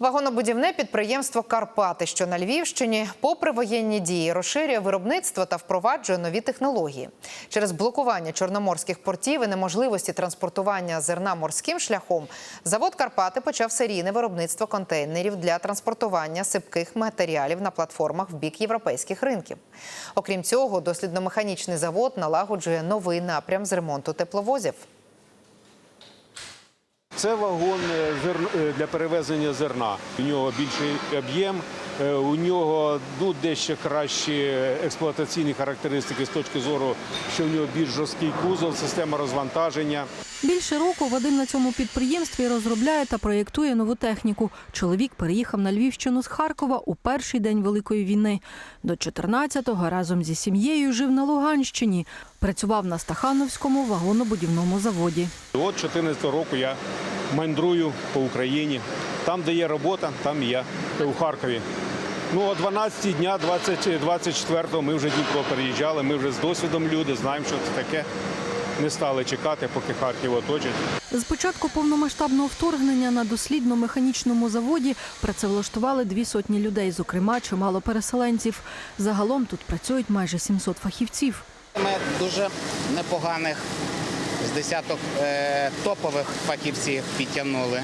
Вагонобудівне підприємство Карпати, що на Львівщині, попри воєнні дії, розширює виробництво та впроваджує нові технології. Через блокування чорноморських портів і неможливості транспортування зерна морським шляхом, завод Карпати почав серійне виробництво контейнерів для транспортування сипких матеріалів на платформах в бік європейських ринків. Окрім цього, дослідно-механічний завод налагоджує новий напрям з ремонту тепловозів. Це вагон е, е, для перевезення зерна. У нього більший об'єм, е, у нього ну, дещо кращі експлуатаційні характеристики з точки зору, що в нього більш жорсткий кузов, система розвантаження. Більше року Вадим на цьому підприємстві розробляє та проєктує нову техніку. Чоловік переїхав на Львівщину з Харкова у перший день Великої війни. До 14-го разом зі сім'єю жив на Луганщині. Працював на Стахановському вагонобудівному заводі. От 14 року я мандрую по Україні. Там, де є робота, там і я Це у Харкові. Ну, о 12 дня, 20, 24-го ми вже Дніпро переїжджали, ми вже з досвідом люди, знаємо, що це таке. Не стали чекати, поки Харків оточить. З початку повномасштабного вторгнення на дослідно-механічному заводі працевлаштували дві сотні людей, зокрема чимало переселенців. Загалом тут працюють майже 700 фахівців. Ми дуже непоганих з десяток е, топових фахівців підтягнули.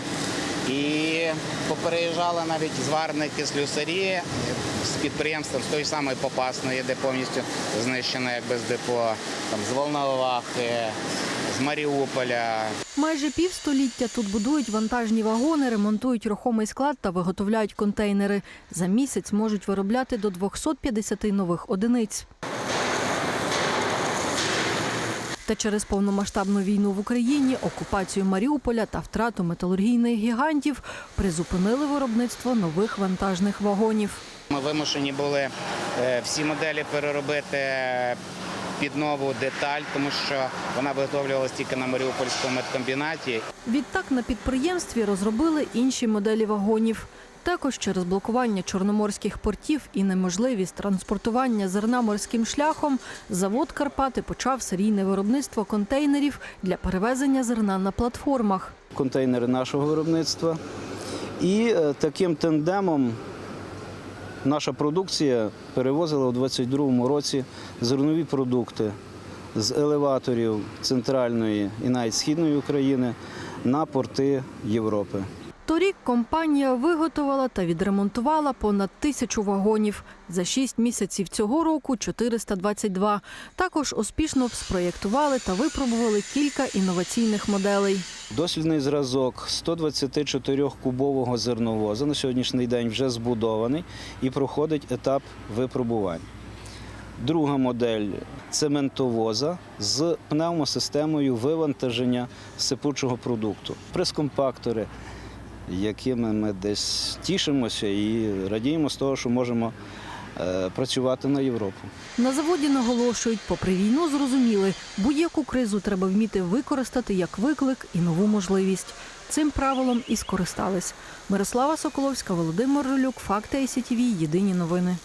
І попереїжжали навіть зварники, е, з підприємством з тої самої Попасної, де повністю знищено якби з депо, там, з Волновахи, з Маріуполя. Майже півстоліття тут будують вантажні вагони, ремонтують рухомий склад та виготовляють контейнери. За місяць можуть виробляти до 250 нових одиниць. Та через повномасштабну війну в Україні, окупацію Маріуполя та втрату металургійних гігантів призупинили виробництво нових вантажних вагонів. Ми вимушені були е, всі моделі переробити під нову деталь, тому що вона виготовлювалася тільки на Маріупольському медкомбінаті. Відтак на підприємстві розробили інші моделі вагонів. Також через блокування чорноморських портів і неможливість транспортування зерна морським шляхом завод Карпати почав серійне виробництво контейнерів для перевезення зерна на платформах. контейнери нашого виробництва. І е, таким тандемом наша продукція перевозила у 2022 році зернові продукти з елеваторів центральної і навіть східної України на порти Європи. Торік компанія виготовила та відремонтувала понад тисячу вагонів. За шість місяців цього року 422. Також успішно спроєктували та випробували кілька інноваційних моделей. Дослідний зразок 124-кубового зерновоза на сьогоднішній день вже збудований і проходить етап випробувань. Друга модель цементовоза з пневмосистемою вивантаження сипучого продукту. Прес-компактори, якими ми десь тішимося і радіємо з того, що можемо е, працювати на Європу. На заводі наголошують, попри війну зрозуміли, будь-яку кризу треба вміти використати як виклик і нову можливість. Цим правилом і скористались. Мирослава Соколовська, Володимир Ролюк, Факти ICTV, Єдині новини.